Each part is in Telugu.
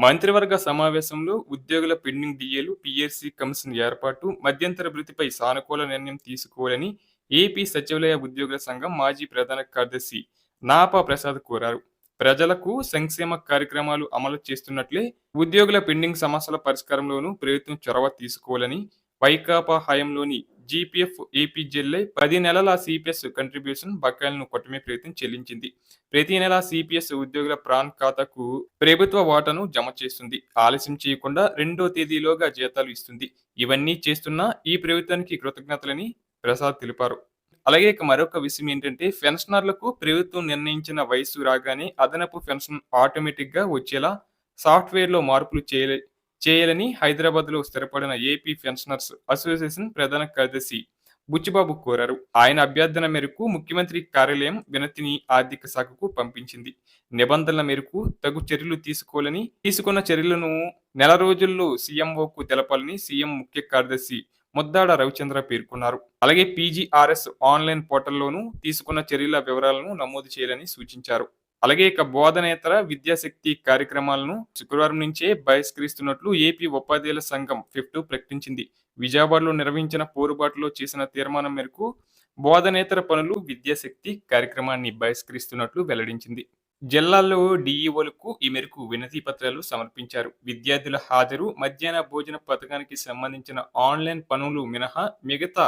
మంత్రివర్గ సమావేశంలో ఉద్యోగుల పెండింగ్ డిఏలు పిఎస్సి కమిషన్ ఏర్పాటు మధ్యంతర భృతిపై సానుకూల నిర్ణయం తీసుకోవాలని ఏపీ సచివాలయ ఉద్యోగుల సంఘం మాజీ ప్రధాన కార్యదర్శి నాపా ప్రసాద్ కోరారు. ప్రజలకు సంక్షేమ కార్యక్రమాలు అమలు చేస్తున్నట్లే ఉద్యోగుల పెండింగ్ సమస్యల పరిష్కారంలోనూ ప్రభుత్వం చొరవ తీసుకోవాలని వైకాపా హయాంలోని జీపీఎఫ్ ఏపీ పది నెలల సిపిఎస్ కంట్రిబ్యూషన్ బకాయిలను కొట్టమే ప్రయత్నం చెల్లించింది. ప్రతి నెల సిపిఎస్ ఉద్యోగుల ప్రాన్ ఖాతాకు ప్రభుత్వ వాటాను జమ చేస్తుంది. ఆలస్యం చేయకుండా రెండో తేదీలోగా జీతాలు ఇస్తుంది. ఇవన్నీ చేస్తున్న ఈ ప్రభుత్వానికి కృతజ్ఞతలని ప్రసాద్ తెలిపారు. అలాగే ఇక మరొక విషయం ఏంటంటే పెన్షనర్లకు ప్రభుత్వం నిర్ణయించిన వయసు రాగానే అదనపు పెన్షన్ ఆటోమేటిక్గా వచ్చేలా సాఫ్ట్వేర్లో మార్పులు చేయలే చేయాలని హైదరాబాద్లో స్థిరపడిన ఏపీ పెన్షనర్స్ అసోసియేషన్ ప్రధాన కార్యదర్శి బుచ్చిబాబు కోరారు. ఆయన అభ్యర్థన మేరకు ముఖ్యమంత్రి కార్యాలయం వినతిని ఆర్థిక శాఖకు పంపించింది. నిబంధనల మేరకు తగు చర్యలు తీసుకోవాలని తీసుకున్న చర్యలను నెల రోజుల్లో సీఎంఓకు తెలపాలని సీఎం ముఖ్య కార్యదర్శి ముద్దాడ రవిచంద్ర పేర్కొన్నారు. అలాగే పీజీఆర్ఎస్ ఆన్లైన్ పోర్టల్లోనూ తీసుకున్న చర్యల వివరాలను నమోదు చేయాలని సూచించారు. అలాగే ఇక బోధనేతర విద్యాశక్తి కార్యక్రమాలను శుక్రవారం నుంచే బహిష్కరిస్తున్నట్లు ఏపీ ఉపాధ్యాయుల సంఘం ఫిఫ్ట్ ప్రకటించింది. విజయవాడలో నిర్వహించిన పోరుబాటులో చేసిన తీర్మానం మేరకు బోధనేతర పనులు విద్యాశక్తి కార్యక్రమాన్ని బహిష్కరిస్తున్నట్లు వెల్లడించింది. జిల్లాల్లో డీఈఓలకు ఈ మేరకు వినతి పత్రాలు సమర్పించారు. విద్యార్థుల హాజరు మధ్యాహ్న భోజన పథకానికి సంబంధించిన ఆన్లైన్ పనులు మినహా మిగతా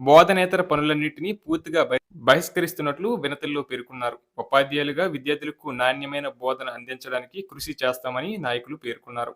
బోధనేతర పనులన్నింటినీ పూర్తిగా బహిష్కరిస్తున్నట్లు వినతుల్లో పేర్కొన్నారు. ఉపాధ్యాయులుగా విద్యార్థులకు నాణ్యమైన బోధన అందించడానికి కృషి చేస్తామని నాయకులు పేర్కొన్నారు.